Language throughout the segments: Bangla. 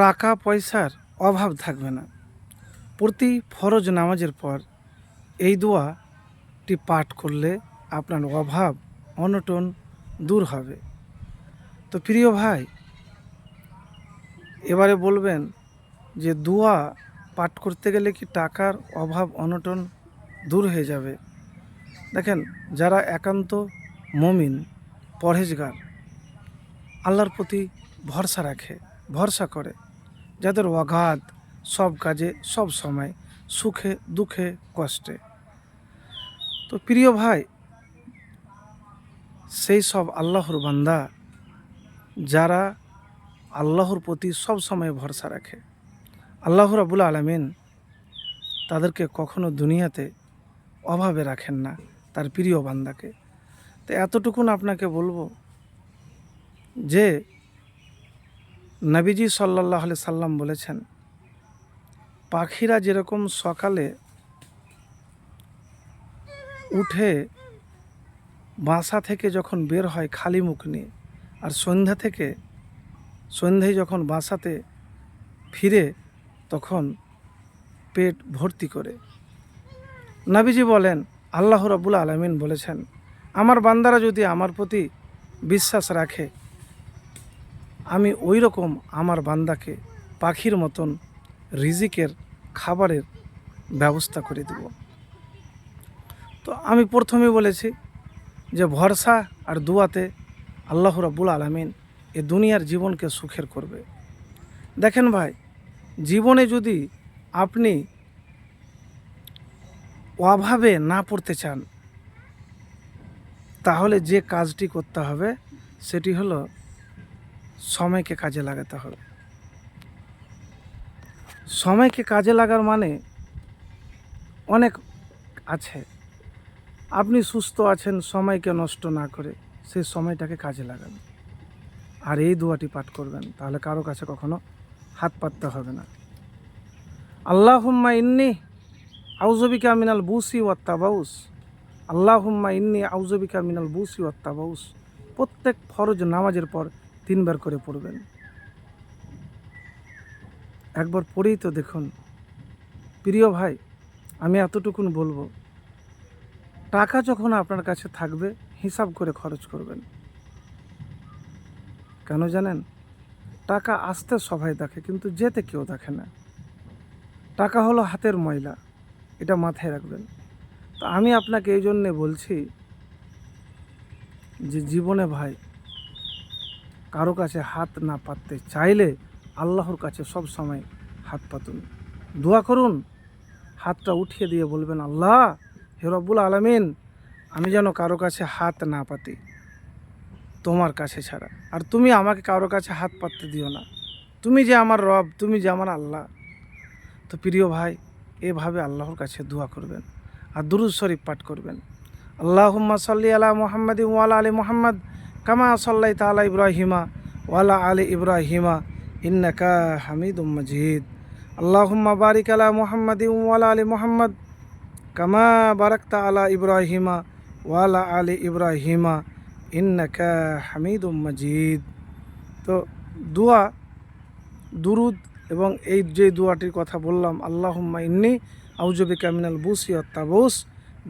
টাকা পয়সার অভাব থাকবে না। প্রতি ফরজ নামাজের পর এই দোয়াটি পাঠ করলে আপনার অভাব অনটন দূর হবে। তো প্রিয় ভাই, এবারে বলবেন যে দোয়া পাঠ করতে গেলে কি টাকার অভাব অনটন দূর হয়ে যাবে? দেখেন, যারা একান্ত মমিন, পরহেজগার, আল্লাহর প্রতি ভরসা রাখে ভরসা করে, যাদের অগাধ সব কাজে, সব সময় সুখে, দুঃখে, কষ্টে। তো প্রিয় ভাই, সেই সব আল্লাহর বান্দা যারা আল্লাহর প্রতি সব সময় ভরসা রাখে, আল্লাহ রাবুল আলমিন তাদেরকে কখনো দুনিয়াতে অভাবে রাখেন না তার প্রিয় বান্দাকে। তো এতটুকুন আপনাকে বলব যে নবীজি সাল্লাহ আলি সাল্লাম বলেছেন, পাখিরা যেরকম সকালে উঠে বাসা থেকে যখন বের হয় খালি মুখ নিয়ে, আর সন্ধ্যা থেকে সন্ধ্যায় যখন বাসাতে ফিরে তখন পেট ভর্তি করে। নাবিজি বলেন, আল্লাহ রাবুল আলমিন বলেছেন, আমার বান্দারা যদি আমার প্রতি বিশ্বাস রাখে আমি ওই রকম আমার বান্দাকে পাখির মতন রিজিকের খাবারের ব্যবস্থা করে দেব। তো আমি প্রথমে বলেছি যে ভরসা আর দুয়াতে আল্লাহ রাবুল আলমিন এ দুনিয়ার জীবনকে সুখের করবে। দেখেন ভাই, জীবনে যদি আপনি অভাবে না পড়তে চান, তাহলে যে কাজটি করতে হবে সেটি হলো সময়কে কাজে লাগাতে হবে। সময়কে কাজে লাগার মানে অনেক আছে। আপনি সুস্থ আছেন, সময়কে নষ্ট না করে সেই সময়টাকে কাজে লাগান আর এই দুয়াটি পাঠ করবেন, তাহলে কারও কাছে কখনো হাত পাততে হবে না। আল্লাহ হুম্মা ইন্নি আউজবিকা মিনাল বুসি ওয়াত্তাবাউস আল্লাহ হুম্মা ইন্নি আউজবিকা মিনাল বুসি ওয়াত্তাবাউস প্রত্যেক ফরজ নামাজের পর তিনবার করে পড়বেন। একবার পড়েই তো দেখুন। প্রিয় ভাই, আমি এতটুকুন বলব, টাকা যখন আপনার কাছে থাকবে, হিসাব করে খরচ করবেন। কেন জানেন? টাকা আসতে সবাই দেখে, কিন্তু যেতে কেউ দেখে না। টাকা হলো হাতের ময়লা, এটা মাথায় রাখবেন। তো আমি আপনাকে এই জন্যে বলছি যে, জীবনে ভাই কারও কাছে হাত না পাততে চাইলে আল্লাহর কাছে সব সময় হাত পাতুন। দোয়া করুন, হাতটা উঠিয়ে দিয়ে বলবেন, আল্লাহ, হে রব্বুল আলমিন, আমি যেন কারও কাছে হাত না পাতি, তোমার কাছে ছাড়া। আর তুমি আমাকে কারও কাছে হাত পাততে দিও না। তুমি যে আমার রব, তুমি যে আমার আল্লাহ। তো প্রিয় ভাই, এভাবে আল্লাহর কাছে দোয়া করবেন আর দুরুদ শরীফ পাঠ করবেন। আল্লাহ সাল্লি আলা মুহাম্মাদ ওয়ালা আলী মুহাম্মদ। কামা সাল্লাই তালা ইব্রাহিমা ওয়ালা আলী ইব্রাহিমা ইন্নাকা হামিদুম মজিদ। আল্লাহুম্মা বারিক আলা মোহাম্মদ ওয়ালা আলী মুহাম্মদ কামা বারাকতা আলা ইব্রাহিমা ওয়ালা আলী ইব্রাহিমা ইন্নাকা হামিদুম মজিদ। তো দোয়া, দুরুদ এবং এই যে দোয়াটির কথা বললাম, আল্লাহুম্মা ইন্নি আউজবি কামিনাল বুসি তাবুস।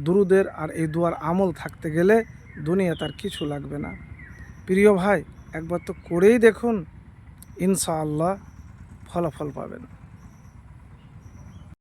দুরুদের আর এই দুয়ার আমল থাকতে গেলে দুনিয়া তার কিছু লাগবে না। প্রিয় ভাই একবার তো করেই দেখুন ইনশাআল্লাহ ফলাফল পাবেন।